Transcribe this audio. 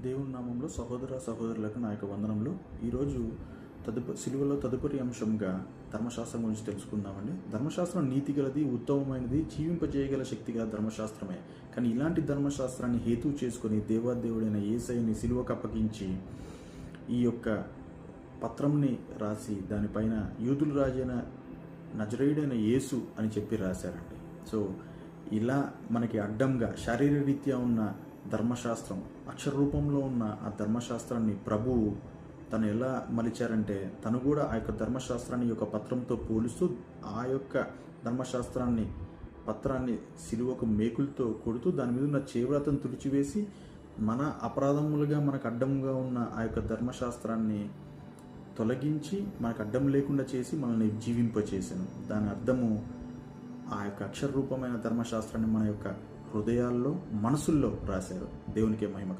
దేవుని నామంలో సహోదర సహోదరులకు నా యొక్క వందనంలో ఈరోజు తదుపరి సిలువలో తదుపరి అంశంగా ధర్మశాస్త్రం గురించి తెలుసుకుందామండి. ధర్మశాస్త్రం నీతి గలది ఉత్తమమైనది జీవింపజేయగల శక్తి గల ధర్మశాస్త్రమే. కానీ ఇలాంటి ధర్మశాస్త్రాన్ని హేతు చేసుకుని దేవాదేవుడైన ఏసైని సిలువకు అప్పగించి ఈ యొక్క పత్రంని రాసి దానిపైన యూదులు రాజైన నజరేయుడైన యేసు అని చెప్పి రాశారండి. సో ఇలా మనకి అడ్డంగా శారీరరీత్యా ఉన్న ధర్మశాస్త్రం అక్షర రూపంలో ఉన్న ఆ ధర్మశాస్త్రాన్ని ప్రభువు తను ఎలా మలిచారంటే తను కూడా ఆ యొక్క ధర్మశాస్త్రాన్ని యొక్క పత్రంతో పోలుస్తూ ఆ యొక్క ధర్మశాస్త్రాన్ని పత్రాన్ని సిలువకు మేకులతో కొడుతూ దాని మీద ఉన్న చేవ్రతను తుడిచివేసి మన అపరాధములుగా మనకు అడ్డంగా ఉన్న ఆ యొక్క ధర్మశాస్త్రాన్ని తొలగించి మనకు అడ్డం లేకుండా చేసి మనల్ని జీవింపచేసాను దాని అర్థము ఆ యొక్క అక్షర రూపమైన ధర్మశాస్త్రాన్ని మన యొక్క హృదయాల్లో మనసుల్లో రాశారు. దేవునికి మహిమ